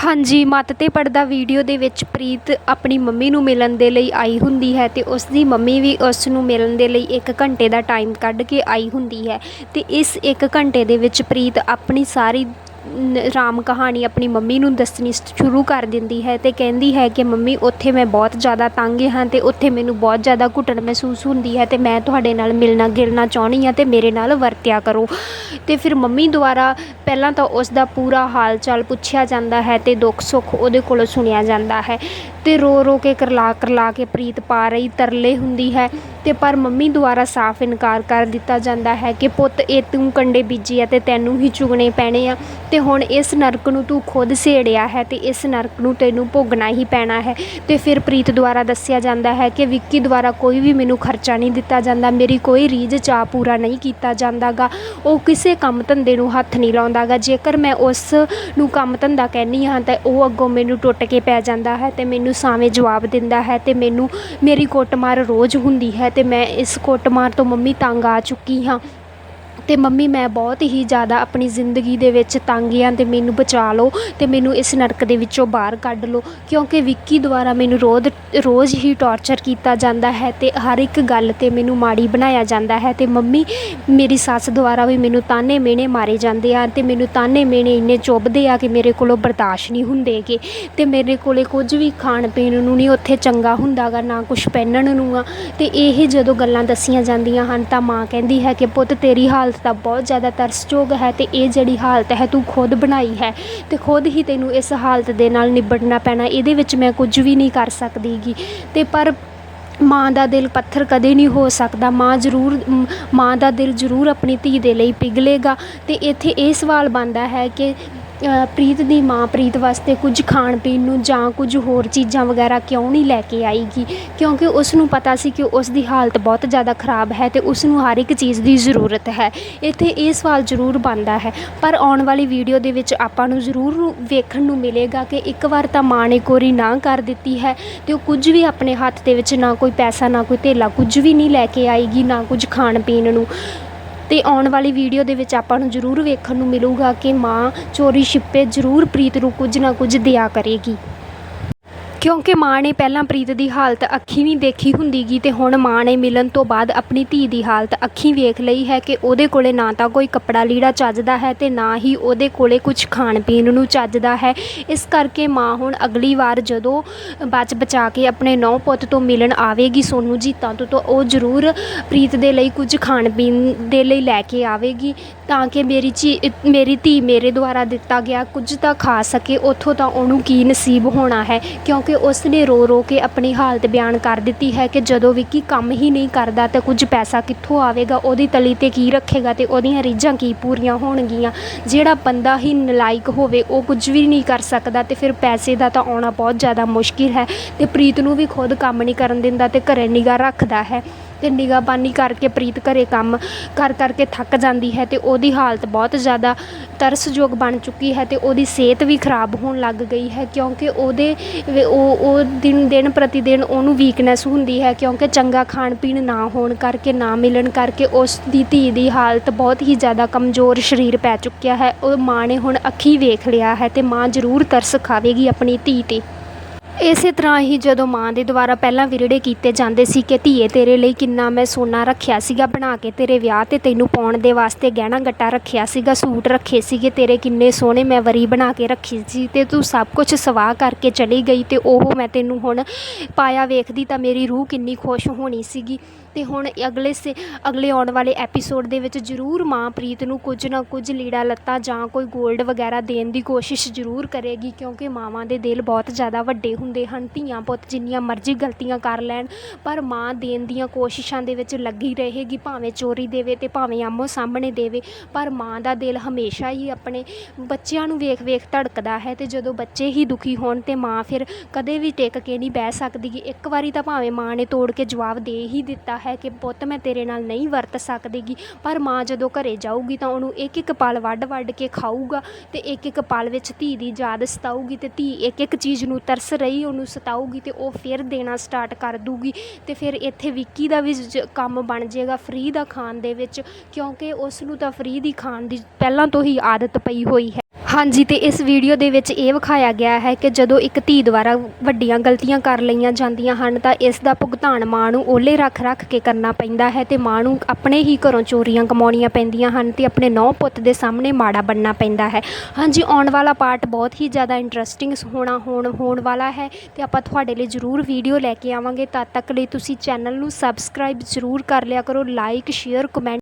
ਹਾਂਜੀ, ਮੱਤ ਤੇ ਪੜਦਾ ਵੀਡੀਓ ਦੇ ਵਿੱਚ ਪ੍ਰੀਤ ਆਪਣੀ ਮੰਮੀ ਨੂੰ ਮਿਲਣ ਦੇ ਲਈ ਆਈ ਹੁੰਦੀ ਹੈ ਤੇ ਉਸ ਦੀ ਮੰਮੀ ਵੀ ਉਸ ਨੂੰ ਮਿਲਣ ਦੇ ਲਈ 1 ਘੰਟੇ ਦਾ ਟਾਈਮ ਕੱਢ ਕੇ ਆਈ ਹੁੰਦੀ ਹੈ ਤੇ ਇਸ 1 ਘੰਟੇ ਦੇ ਵਿੱਚ ਪ੍ਰੀਤ ਆਪਣੀ ਸਾਰੀ ਰਾਮ ਕਹਾਣੀ ਆਪਣੀ ਮੰਮੀ ਨੂੰ ਦੱਸਣੀ ਸ਼ੁਰੂ ਕਰ ਦਿੰਦੀ ਹੈ ਅਤੇ ਕਹਿੰਦੀ ਹੈ ਕਿ ਮੰਮੀ, ਉੱਥੇ ਮੈਂ ਬਹੁਤ ਜ਼ਿਆਦਾ ਤੰਗ ਹਾਂ ਅਤੇ ਉੱਥੇ ਮੈਨੂੰ ਬਹੁਤ ਜ਼ਿਆਦਾ ਘੁੱਟਣ ਮਹਿਸੂਸ ਹੁੰਦੀ ਹੈ ਅਤੇ ਮੈਂ ਤੁਹਾਡੇ ਨਾਲ ਮਿਲਣਾ ਗਿਲਣਾ ਚਾਹੁੰਦੀ ਹਾਂ ਅਤੇ ਮੇਰੇ ਨਾਲ ਵਰਤਿਆ ਕਰੋ। ਅਤੇ ਫਿਰ ਮੰਮੀ ਦੁਆਰਾ ਪਹਿਲਾਂ ਤਾਂ ਉਸ ਦਾ ਪੂਰਾ ਹਾਲ ਚਾਲ ਪੁੱਛਿਆ ਜਾਂਦਾ ਹੈ ਅਤੇ ਦੁੱਖ ਸੁੱਖ ਉਹਦੇ ਕੋਲੋਂ ਸੁਣਿਆ ਜਾਂਦਾ ਹੈ ਅਤੇ ਰੋ ਰੋ ਕੇ ਕਰਲਾ ਕਰਲਾ ਕੇ ਪ੍ਰੀਤ ਪਾ ਰਹੀ ਤਰਲੇ ਹੁੰਦੀ ਹੈ। ਅਤੇ ਪਰ ਮੰਮੀ ਦੁਆਰਾ ਸਾਫ਼ ਇਨਕਾਰ ਕਰ ਦਿੱਤਾ ਜਾਂਦਾ ਹੈ ਕਿ ਪੁੱਤ, ਇਹ ਤੂੰ ਕੰਡੇ ਬੀਜੀ ਆ ਅਤੇ ਤੈਨੂੰ ਹੀ ਚੁਗਣੇ ਪੈਣੇ ਆ। ਅਤੇ ਹੁਣ ਇਸ ਨਰਕ ਨੂੰ ਤੂੰ ਖੁਦ ਸੇੜਿਆ ਹੈ ਅਤੇ ਇਸ ਨਰਕ ਨੂੰ ਤੈਨੂੰ ਭੋਗਣਾ ਹੀ ਪੈਣਾ ਹੈ। ਅਤੇ ਫਿਰ ਪ੍ਰੀਤ ਦੁਆਰਾ ਦੱਸਿਆ ਜਾਂਦਾ ਹੈ ਕਿ ਵਿੱਕੀ ਦੁਆਰਾ ਕੋਈ ਵੀ ਮੈਨੂੰ ਖਰਚਾ ਨਹੀਂ ਦਿੱਤਾ ਜਾਂਦਾ, ਮੇਰੀ ਕੋਈ ਰੀਝ ਚਾਅ ਪੂਰਾ ਨਹੀਂ ਕੀਤਾ ਜਾਂਦਾ ਗਾ ਉਹ ਕਿਸੇ ਕੰਮ ਧੰਦੇ ਨੂੰ ਹੱਥ ਨਹੀਂ ਲਾਉਂਦਾ ਗਾ ਜੇਕਰ ਮੈਂ ਉਸ ਨੂੰ ਕੰਮ ਧੰਦਾ ਕਹਿੰਦੀ ਹਾਂ ਤਾਂ ਉਹ ਅੱਗੋਂ ਮੈਨੂੰ ਟੁੱਟ ਕੇ ਪੈ ਜਾਂਦਾ ਹੈ ਅਤੇ ਮੈਨੂੰ ਸਾਵੇਂ ਜਵਾਬ ਦਿੰਦਾ ਹੈ ਅਤੇ ਮੈਨੂੰ ਮੇਰੀ ਕੁੱਟਮਾਰ ਰੋਜ਼ ਹੁੰਦੀ ਹੈ ਤੇ ਮੈਂ ਇਸ ਕੁੱਟਮਾਰ ਤੋਂ ਮੰਮੀ ਤੰਗ ਆ ਚੁੱਕੀ ਹਾਂ। ਅਤੇ ਮੰਮੀ, ਮੈਂ ਬਹੁਤ ਹੀ ਜ਼ਿਆਦਾ ਆਪਣੀ ਜ਼ਿੰਦਗੀ ਦੇ ਵਿੱਚ ਤੰਗ ਹਾਂ ਅਤੇ ਮੈਨੂੰ ਬਚਾ ਲਓ ਅਤੇ ਮੈਨੂੰ ਇਸ ਨਰਕ ਦੇ ਵਿੱਚੋਂ ਬਾਹਰ ਕੱਢ ਲਓ, ਕਿਉਂਕਿ ਵਿੱਕੀ ਦੁਆਰਾ ਮੈਨੂੰ ਰੋਜ਼ ਰੋਜ਼ ਹੀ ਟੋਰਚਰ ਕੀਤਾ ਜਾਂਦਾ ਹੈ ਅਤੇ ਹਰ ਇੱਕ ਗੱਲ ਤੇ ਮੈਨੂੰ ਮਾੜੀ ਬਣਾਇਆ ਜਾਂਦਾ ਹੈ ਅਤੇ ਮੰਮੀ, ਮੇਰੀ ਸੱਸ ਦੁਆਰਾ ਵੀ ਮੈਨੂੰ ਤਾਨੇ ਮਿਹਣੇ ਮਾਰੇ ਜਾਂਦੇ ਆ ਅਤੇ ਮੈਨੂੰ ਤਾਨੇ ਮਿਹਣੇ ਇੰਨੇ ਚੁੱਭਦੇ ਆ ਕਿ ਮੇਰੇ ਕੋਲੋਂ ਬਰਦਾਸ਼ਤ ਨਹੀਂ ਹੁੰਦੇ ਗੇ ਅਤੇ ਮੇਰੇ ਕੋਲ ਕੁਝ ਵੀ ਖਾਣ ਪੀਣ ਨੂੰ ਨਹੀਂ ਉੱਥੇ ਚੰਗਾ ਹੁੰਦਾ ਗਾ, ਨਾ ਕੁਛ ਪਹਿਨਣ ਨੂੰ ਆ ਅਤੇ ਇਹ ਜਦੋਂ ਗੱਲਾਂ ਦੱਸੀਆਂ ਜਾਂਦੀਆਂ ਹਨ ਤਾਂ ਮਾਂ ਕਹਿੰਦੀ ਹੈ ਕਿ, ਪੁੱਤ, ਤੇਰੀ ਹਾਲਤ ਤਾਂ ਬਹੁਤ ਜ਼ਿਆਦਾ ਤਰਸਯੋਗ ਹੈ ਅਤੇ ਇਹ ਜਿਹੜੀ ਹਾਲਤ ਹੈ ਤੂੰ ਖੁਦ ਬਣਾਈ ਹੈ ਅਤੇ ਖੁਦ ਹੀ ਤੈਨੂੰ ਇਸ ਹਾਲਤ ਦੇ ਨਾਲ ਨਿਬੜਨਾ ਪੈਣਾ, ਇਹਦੇ ਵਿੱਚ ਮੈਂ ਕੁਝ ਵੀ ਨਹੀਂ ਕਰ ਸਕਦੀ ਗੀ ਅਤੇ ਪਰ ਮਾਂ ਦਾ ਦਿਲ ਪੱਥਰ ਕਦੇ ਨਹੀਂ ਹੋ ਸਕਦਾ। ਮਾਂ ਜ਼ਰੂਰ, ਮਾਂ ਦਾ ਦਿਲ ਜ਼ਰੂਰ ਆਪਣੀ ਧੀ ਦੇ ਲਈ ਪਿਘਲੇਗਾ ਅਤੇ ਇੱਥੇ ਇਹ ਸਵਾਲ ਬਣਦਾ ਹੈ ਕਿ ਪ੍ਰੀਤ ਦੀ ਮਾਂ ਪ੍ਰੀਤ ਵਾਸਤੇ ਕੁਝ ਖਾਣ ਪੀਣ ਨੂੰ ਜਾਂ ਕੁਝ ਹੋਰ ਚੀਜ਼ਾਂ ਵਗੈਰਾ ਕਿਉਂ ਨਹੀਂ ਲੈ ਕੇ ਆਏਗੀ ਕਿਉਂਕਿ ਉਸ ਨੂੰ ਪਤਾ ਸੀ ਕਿ ਉਸ ਦੀ ਹਾਲਤ ਬਹੁਤ ਜ਼ਿਆਦਾ ਖਰਾਬ ਹੈ ਅਤੇ ਉਸ ਨੂੰ ਹਰ ਇੱਕ ਚੀਜ਼ ਦੀ ਜ਼ਰੂਰਤ ਹੈ। ਇੱਥੇ ਇਹ ਸਵਾਲ ਜ਼ਰੂਰ ਬਣਦਾ ਹੈ। ਪਰ ਆਉਣ ਵਾਲੀ ਵੀਡੀਓ ਦੇ ਵਿੱਚ ਆਪਾਂ ਨੂੰ ਜ਼ਰੂਰ ਵੇਖਣ ਨੂੰ ਮਿਲੇਗਾ ਕਿ ਇੱਕ ਵਾਰ ਤਾਂ ਮਾਂ ਨੇ ਕੋਰੀ ਨਾ ਕਰ ਦਿੱਤੀ ਹੈ ਅਤੇ ਉਹ ਕੁਝ ਵੀ ਆਪਣੇ ਹੱਥ ਦੇ ਵਿੱਚ ਨਾ ਕੋਈ ਪੈਸਾ, ਨਾ ਕੋਈ ਧੇਲਾ ਕੁਝ ਵੀ ਨਹੀਂ ਲੈ ਕੇ ਆਏਗੀ ਨਾ ਕੁਝ ਖਾਣ ਪੀਣ ਨੂੰ। ਅਤੇ ਆਉਣ ਵਾਲੀ ਵੀਡੀਓ ਦੇ ਵਿੱਚ ਆਪਾਂ ਨੂੰ ਜ਼ਰੂਰ ਵੇਖਣ ਨੂੰ ਮਿਲੂਗਾ ਕਿ ਮਾਂ ਚੋਰੀ ਛਿਪੇ ਜ਼ਰੂਰ ਪ੍ਰੀਤ ਨੂੰ ਕੁਝ ਨਾ ਕੁਝ ਦਿਆ ਕਰੇਗੀ। ਕਿਉਂਕਿ ਮਾਂ ਨੇ ਪਹਿਲਾਂ ਪ੍ਰੀਤ ਦੀ ਹਾਲਤ ਅੱਖੀਂ ਨਹੀਂ ਦੇਖੀ ਹੁੰਦੀਗੀ ਤੇ ਹੁਣ ਮਾਂ ਨੇ ਮਿਲਣ ਤੋਂ ਬਾਅਦ ਆਪਣੀ ਧੀ ਦੀ ਹਾਲਤ ਅੱਖੀਂ ਵੇਖ ਲਈ ਹੈ ਕਿ ਉਹਦੇ ਕੋਲੇ ਨਾ ਤਾਂ ਕੋਈ ਕੱਪੜਾ ਲੀੜਾ ਚੱਜਦਾ ਹੈ ਤੇ ਨਾ ਹੀ ਉਹਦੇ ਕੋਲੇ ਕੁਝ ਖਾਣ ਪੀਣ ਨੂੰ ਚੱਜਦਾ ਹੈ। ਇਸ ਕਰਕੇ ਮਾਂ ਹੁਣ ਅਗਲੀ ਵਾਰ ਜਦੋਂ ਬਚ ਬਚਾ ਕੇ ਆਪਣੇ ਨੌ ਪੁੱਤ ਤੋਂ ਮਿਲਣ ਆਵੇਗੀ ਸੋਨੂ ਜੀਤਾਂ ਤੋਂ ਤਾਂ ਉਹ ਜ਼ਰੂਰ ਪ੍ਰੀਤ ਦੇ ਲਈ ਕੁਝ ਖਾਣ ਪੀਣ ਦੇ ਲਈ ਲੈ ਕੇ ਆਵੇਗੀ। ਤਾਂ ਕਿ ਮੇਰੀ ਚੀ ਮੇਰੀ ਧੀ ਮੇਰੇ ਦੁਆਰਾ ਦਿੱਤਾ ਗਿਆ ਕੁਝ ਤਾਂ ਖਾ ਸਕੇ, ਉੱਥੋਂ ਤਾਂ ਉਹਨੂੰ ਕੀ ਨਸੀਬ ਹੋਣਾ ਹੈ? ਕਿਉਂਕਿ ਉਸ ਨੇ ਰੋ ਰੋ ਕੇ ਆਪਣੀ ਹਾਲਤ ਬਿਆਨ ਕਰ ਦਿੱਤੀ ਹੈ ਕਿ ਜਦੋਂ ਵਿੱਕੀ ਕੰਮ ਹੀ ਨਹੀਂ ਕਰਦਾ ਤਾਂ ਕੁਝ ਪੈਸਾ ਕਿੱਥੋਂ ਆਵੇਗਾ? ਉਹਦੀ ਤਲੀ ਤੇ ਕੀ ਰੱਖੇਗਾ ਤੇ ਉਹਦੀਆਂ ਰੀਝਾਂ ਕੀ ਪੂਰੀਆਂ ਹੋਣਗੀਆਂ? ਜਿਹੜਾ ਬੰਦਾ ਹੀ ਨਲਾਇਕ ਹੋਵੇ, ਉਹ ਕੁਝ ਵੀ ਨਹੀਂ ਕਰ ਸਕਦਾ ਤੇ ਫਿਰ ਪੈਸੇ ਦਾ ਤਾਂ ਆਉਣਾ ਬਹੁਤ ਜ਼ਿਆਦਾ ਮੁਸ਼ਕਿਲ ਹੈ ਤੇ ਪ੍ਰੀਤ ਨੂੰ ਵੀ ਖੁਦ ਕੰਮ ਨਹੀਂ ਕਰਨ ਦਿੰਦਾ ਤੇ ਘਰੇ ਨਿਗਾਹ ਰੱਖਦਾ ਹੈ। ਤੇ ਨਿਗਾਹਬਾਨੀ ਕਰਕੇ ਪ੍ਰੀਤ ਘਰੇ ਕੰਮ ਕਰ ਕਰਕੇ ਥੱਕ ਜਾਂਦੀ ਹੈ ਅਤੇ ਉਹਦੀ ਹਾਲਤ ਬਹੁਤ ਜ਼ਿਆਦਾ ਤਰਸਯੋਗ ਬਣ ਚੁੱਕੀ ਹੈ ਅਤੇ ਉਹਦੀ ਸਿਹਤ ਵੀ ਖਰਾਬ ਹੋਣ ਲੱਗ ਗਈ ਹੈ ਕਿਉਂਕਿ ਉਹਦੇ ਉਹ ਉਹ ਦਿਨ ਦਿਨ ਪ੍ਰਤੀ ਦਿਨ ਉਹਨੂੰ ਵੀਕਨੈਸ ਹੁੰਦੀ ਹੈ ਕਿਉਂਕਿ ਚੰਗਾ ਖਾਣ ਪੀਣ ਨਾ ਹੋਣ ਕਰਕੇ, ਨਾ ਮਿਲਣ ਕਰਕੇ ਉਸ ਦੀ ਧੀ ਦੀ ਹਾਲਤ ਬਹੁਤ ਹੀ ਜ਼ਿਆਦਾ ਕਮਜ਼ੋਰ ਸਰੀਰ ਪੈ ਚੁੱਕਿਆ ਹੈ। ਉਹ ਮਾਂ ਨੇ ਹੁਣ ਅੱਖੀਂ ਵੇਖ ਲਿਆ ਹੈ ਅਤੇ ਮਾਂ ਜ਼ਰੂਰ ਤਰਸ ਖਾਵੇਗੀ ਆਪਣੀ ਧੀ ਤੇ। ਇਸੇ ਤਰ੍ਹਾਂ ਹੀ ਜਦੋਂ ਮਾਂ ਦੇ ਦੁਆਰਾ ਪਹਿਲਾਂ ਵਿਰੜੇ ਕੀਤੇ ਜਾਂਦੇ ਸੀ ਕਿ ਧੀਏ ਤੇਰੇ ਲਈ ਕਿੰਨਾ ਮੈਂ ਸੋਨਾ ਰੱਖਿਆ ਸੀਗਾ, ਬਣਾ ਕੇ ਤੇਰੇ ਵਿਆਹ ਤੇ ਤੈਨੂੰ ਪਾਉਣ ਦੇ ਵਾਸਤੇ ਗਹਿਣਾ ਗੱਟਾ ਰੱਖਿਆ ਸੀਗਾ, ਸੂਟ ਰੱਖੇ ਸੀਗੇ, ਤੇਰੇ ਕਿੰਨੇ ਸੋਹਣੇ ਮੈਂ ਵਰੀ ਬਣਾ ਕੇ ਰੱਖੀ ਸੀ ਅਤੇ ਤੂੰ ਸਭ ਕੁਛ ਸਵਾਹ ਕਰਕੇ ਚਲੀ ਗਈ ਅਤੇ ਉਹ ਮੈਂ ਤੈਨੂੰ ਹੁਣ ਪਾਇਆ ਵੇਖਦੀ ਤਾਂ ਮੇਰੀ ਰੂਹ ਕਿੰਨੀ ਖੁਸ਼ ਹੋਣੀ ਸੀਗੀ। ਅਤੇ ਹੁਣ ਅਗਲੇ ਸੇ, ਅਗਲੇ ਆਉਣ ਵਾਲੇ ਐਪੀਸੋਡ ਦੇ ਵਿੱਚ ਜ਼ਰੂਰ ਮਾਂ ਪ੍ਰੀਤ ਨੂੰ ਕੁਝ ਨਾ ਕੁਝ ਲੀੜਾ ਲੱਤਾ ਜਾਂ ਕੋਈ ਗੋਲਡ ਵਗੈਰਾ ਦੇਣ ਦੀ ਕੋਸ਼ਿਸ਼ ਜ਼ਰੂਰ ਕਰੇਗੀ ਕਿਉਂਕਿ ਮਾਵਾਂ ਦੇ ਦਿਲ ਬਹੁਤ ਜ਼ਿਆਦਾ ਵੱਡੇ ਹੁੰਦੇ ਹਨ, ਧੀਆਂ ਪੁੱਤ ਜਿੰਨੀਆਂ ਮਰਜ਼ੀ ਗਲਤੀਆਂ ਕਰ ਲੈਣ, ਪਰ ਮਾਂ ਦੇਣ ਦੀਆਂ ਕੋਸ਼ਿਸ਼ਾਂ ਦੇ ਵਿੱਚ ਲੱਗੀ ਰਹੇਗੀ, ਭਾਵੇਂ ਚੋਰੀ ਦੇਵੇ ਅਤੇ ਭਾਵੇਂ ਆਮੋ ਸਾਹਮਣੇ ਦੇਵੇ, ਪਰ ਮਾਂ ਦਾ ਦਿਲ ਹਮੇਸ਼ਾ ਹੀ ਆਪਣੇ ਬੱਚਿਆਂ ਨੂੰ ਵੇਖ ਵੇਖ ਧੜਕਦਾ ਹੈ ਅਤੇ ਜਦੋਂ ਬੱਚੇ ਹੀ ਦੁਖੀ ਹੋਣ ਤੇ ਮਾਂ ਫਿਰ ਕਦੇ ਵੀ ਟਿਕ ਕੇ ਨਹੀਂ ਬਹਿ ਸਕਦੀ। ਇੱਕ ਵਾਰੀ ਤਾਂ ਭਾਵੇਂ ਮਾਂ ਨੇ ਤੋੜ ਕੇ ਜਵਾਬ ਦੇ ਹੀ ਦਿੱਤਾ ਹੈ ਕਿ ਪੁੱਤ ਮੈਂ ਤੇਰੇ ਨਾਲ ਨਹੀਂ ਵਰਤ ਸਕਦੀਗੀ, ਪਰ ਮਾਂ ਜਦੋਂ ਘਰੇ ਜਾਊਗੀ ਤਾਂ ਉਹਨੂੰ ਇੱਕ ਇੱਕ ਪਲ ਵੱਢ ਵੱਢ ਕੇ ਖਾਊਗਾ ਤੇ ਇੱਕ ਇੱਕ ਪਲ ਵਿੱਚ ਧੀ ਦੀ ਯਾਦ ਸਤਾਊਗੀ ਤੇ ਧੀ ਇੱਕ ਇੱਕ ਚੀਜ਼ ਨੂੰ ਤਰਸ ਰਹੀ ਉਹਨੂੰ ਸਤਾਊਗੀ ਤੇ ਉਹ ਫਿਰ ਦੇਣਾ ਸਟਾਰਟ ਕਰ ਦੂਗੀ ਤੇ ਫਿਰ ਇੱਥੇ ਵਿੱਕੀ ਦਾ ਵੀ ਜ- ਕੰਮ ਬਣ ਜਾਏਗਾ ਫ੍ਰੀ ਦਾ ਖਾਣ ਦੇ ਵਿੱਚ, ਕਿਉਂਕਿ ਉਸ ਨੂੰ ਤਾਂ ਫ੍ਰੀ ਦੀ ਖਾਣ ਦੀ ਪਹਿਲਾਂ ਤੋਂ ਹੀ ਆਦਤ ਪਈ ਹੋਈ ਹੈ। ਹਾਂਜੀ ਅਤੇ ਇਸ ਵੀਡੀਓ ਦੇ ਵਿੱਚ ਇਹ ਵਿਖਾਇਆ ਗਿਆ ਹੈ ਕਿ ਜਦੋਂ ਇੱਕ ਧੀ ਦੁਆਰਾ ਵੱਡੀਆਂ ਗਲਤੀਆਂ ਕਰ ਲਈਆਂ ਜਾਂਦੀਆਂ ਹਨ, ਤਾਂ ਇਸ ਦਾ ਭੁਗਤਾਨ ਮਾਂ ਨੂੰ ਓਹਲੇ ਰੱਖ ਰੱਖ ਕੇ ਕਰਨਾ ਪੈਂਦਾ ਹੈ ਤੇ ਮਾਂ ਨੂੰ ਆਪਣੇ ਹੀ ਘਰੋਂ ਚੋਰੀਆਂ ਕਮਾਉਣੀਆਂ ਪੈਂਦੀਆਂ ਹਨ ਤੇ ਆਪਣੇ ਨੌ ਪੁੱਤ ਦੇ ਸਾਹਮਣੇ ਮਾੜਾ ਬਣਨਾ ਪੈਂਦਾ ਹੈ। ਹਾਂਜੀ, ਆਉਣ ਵਾਲਾ ਪਾਰਟ ਬਹੁਤ ਹੀ ਜ਼ਿਆਦਾ ਇੰਟਰਸਟਿੰਗ ਹੋਣਾ, ਹੋਣ ਹੋਣ ਵਾਲਾ ਹੈ ਤੇ ਆਪਾਂ ਤੁਹਾਡੇ ਲਈ ਜ਼ਰੂਰ ਵੀਡੀਓ ਲੈ ਕੇ ਆਵਾਂਗੇ। ਤਦ ਤੱਕ ਲਈ ਤੁਸੀਂ ਚੈਨਲ ਨੂੰ ਸਬਸਕ੍ਰਾਈਬ ਜ਼ਰੂਰ ਕਰ ਲਿਆ ਕਰੋ ਲਾਈਕ ਸ਼ੇਅਰ ਕਮੈਂਟ